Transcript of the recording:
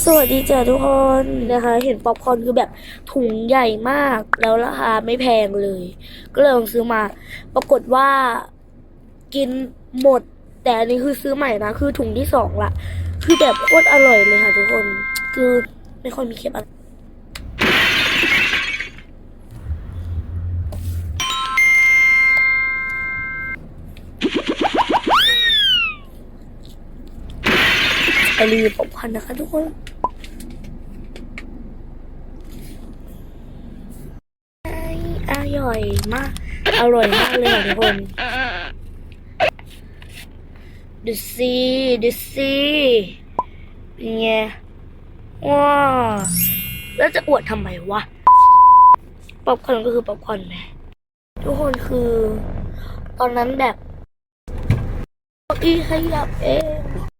สวัสดีจ้ะทุกคนนะคะ เห็นป๊อปคอร์นคือแบบถุงใหญ่มาก แล้วราคาไม่แพงเลย ก็เลยลองซื้อมา ปรากฏว่ากินหมด แต่อันนี้คือซื้อใหม่นะ คือถุงที่สองละ คือแบบโคตรอร่อยเลยค่ะทุกคน คือไม่ค่อยมีเคปอะไร ไปรีวิวป๊อร์นนะคะทุกคนอร่อยมาก อร่อยมากเลยค่ะทุกคนดูสิดูสิเป็นไงว้าแล้วจะอวดทำไมวะป๊อปคอนก็คือป๊อปคอนแหมทุกคนคือ ตอนนั้นแบบเก้าอีขยับเอง